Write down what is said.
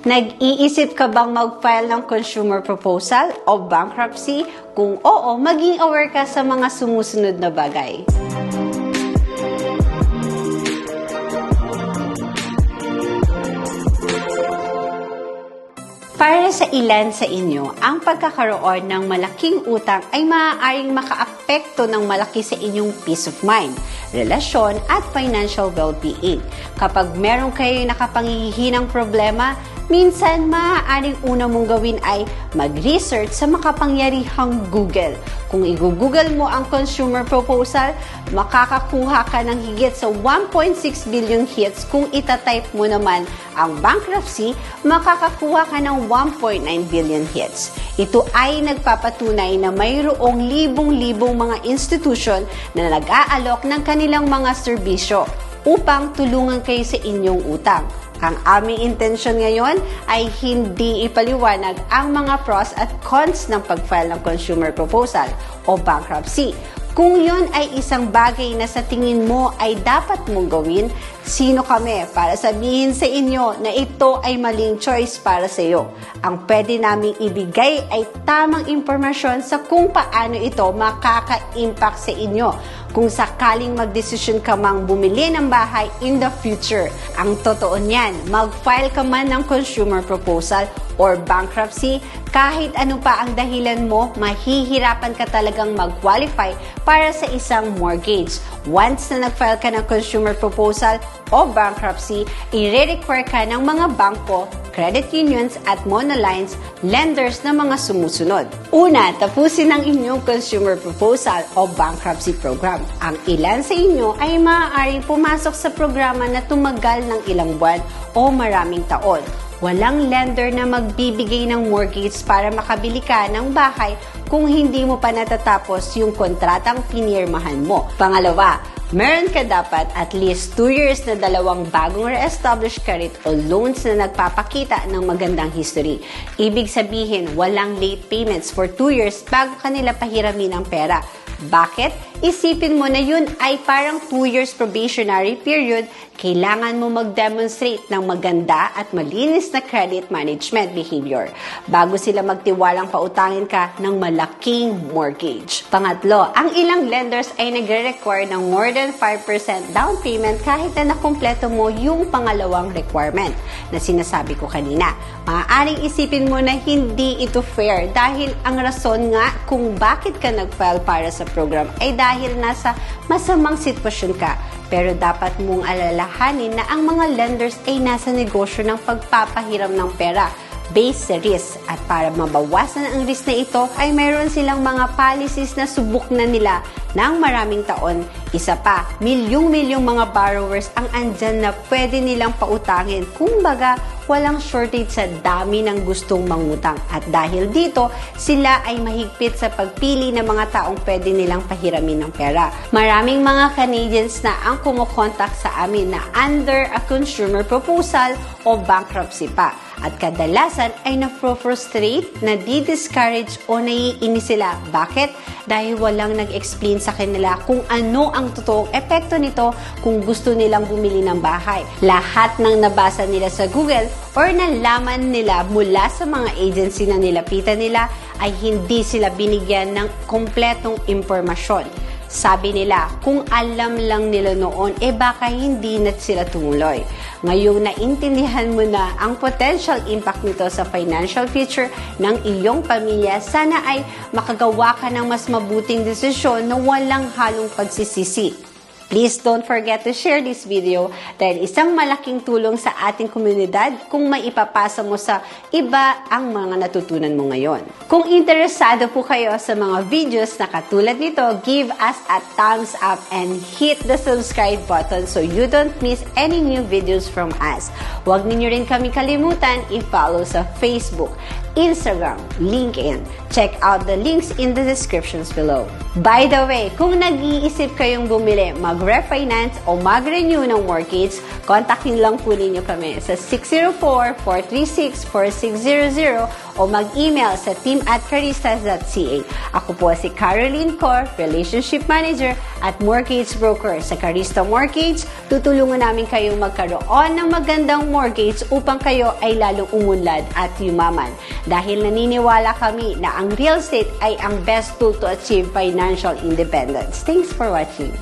Nag-iisip ka bang mag-file ng consumer proposal o bankruptcy? Kung oo, maging aware ka sa mga sumusunod na bagay. Para sa ilan sa inyo, ang pagkakaroon ng malaking utang ay maaaring makaapekto ng malaki sa inyong peace of mind, relasyon at financial well-being. Kapag meron kayo nakapangihinang problema, minsan maaaring una mong gawin ay mag-research sa makapangyarihang Google. Kung i-google mo ang consumer proposal, makakakuha ka ng higit sa 1.6 billion hits. Kung itatype mo naman ang bankruptcy, makakakuha ka ng 1.9 billion hits. Ito ay nagpapatunay na mayroong libong-libong mga institusyon na nag-aalok ng kanilang mga serbisyo upang tulungan kayo sa inyong utang. Ang aming intensyon ngayon ay hindi ipaliwanag ang mga pros at cons ng pag-file ng consumer proposal o bankruptcy. Kung yun ay isang bagay na sa tingin mo ay dapat mong gawin, sino kami para sabihin sa inyo na ito ay maling choice para sa iyo? Ang pwede naming ibigay ay tamang impormasyon sa kung paano ito makaka-impact sa inyo kung sakaling magdesisyon ka mang bumili ng bahay in the future. Ang totoo niyan, mag-file ka man ng consumer proposal or bankruptcy, kahit ano pa ang dahilan mo, mahihirapan ka talagang mag-qualify para sa isang mortgage. Once na nag-file ka ng consumer proposal o bankruptcy, i-require ka ng mga bangko credit unions at monolines lenders na mga sumusunod. Una, tapusin ang inyong consumer proposal o bankruptcy program. Ang ilan sa inyo ay maaaring pumasok sa programa na tumagal ng ilang buwan o maraming taon. Walang lender na magbibigay ng mortgage para makabili ka ng bahay kung hindi mo pa natatapos yung kontratang pinirmahan mo. Pangalawa, meron ka dapat at least 2 years na dalawang bagong re-established credit o loans na nagpapakita ng magandang history. Ibig sabihin, walang late payments for 2 years bago kanila pahiramin ang pera. Bakit? Isipin mo na yun ay parang 2 years probationary period, kailangan mo mag-demonstrate ng maganda at malinis na credit management behavior bago sila magtiwalang pautangin ka ng malaking mortgage. Pangatlo, ang ilang lenders ay nagre-require ng more than 5% down payment kahit na nakumpleto mo yung pangalawang requirement na sinasabi ko kanina. Maaaring isipin mo na hindi ito fair dahil ang rason nga kung bakit ka nag-file para sa program ay dahil nasa masamang sitwasyon ka. Pero dapat mong alalahanin na ang mga lenders ay nasa negosyo ng pagpapahiram ng pera based sa risk. At para mabawasan ang risk na ito, ay mayroon silang mga policies na subok na nila ng maraming taon. Isa pa, milyong-milyong mga borrowers ang andyan na pwede nilang pautangin. Kung baga, walang shortage sa dami ng gustong mangutang. At dahil dito, sila ay mahigpit sa pagpili ng mga taong pwede nilang pahiramin ng pera. Maraming mga Canadians na ang kumukontak sa amin na under a consumer proposal o bankruptcy pa at kadalasan ay na-frustrate, na di-discourage o naiinis sila. Bakit? Dahil walang nag-explain sa kanila kung ano ang totoong epekto nito kung gusto nilang bumili ng bahay. Lahat ng nabasa nila sa Google or nalaman nila mula sa mga agency na nilapitan nila ay hindi sila binigyan ng kompletong impormasyon. Sabi nila, kung alam lang nila noon, eh baka hindi na sila tumuloy. Ngayong naintindihan mo na ang potential impact nito sa financial future ng iyong pamilya, sana ay makagawa ka ng mas mabuting desisyon na walang halong pagsisisi. Please don't forget to share this video dahil isang malaking tulong sa ating komunidad kung maipapasa mo sa iba ang mga natutunan mo ngayon. Kung interesado po kayo sa mga videos na katulad nito, give us a thumbs up and hit the subscribe button so you don't miss any new videos from us. Huwag ninyo rin kami kalimutan i-follow sa Facebook, Instagram, LinkedIn. Check out the links in the descriptions below. By the way, kung nag-iisip kayong bumili, mag mag-refinance o mag-renew ng mortgage, kontakin lang po ninyo kami sa 604-436-4600 o mag-email sa team at caristas.ca. Ako po si Caroline Cor, Relationship Manager at Mortgage Broker sa Carista Mortgage. Tutulungan namin kayong magkaroon ng magandang mortgage upang kayo ay lalong umunlad at yumaman. Dahil naniniwala kami na ang real estate ay ang best tool to achieve financial independence. Thanks for watching.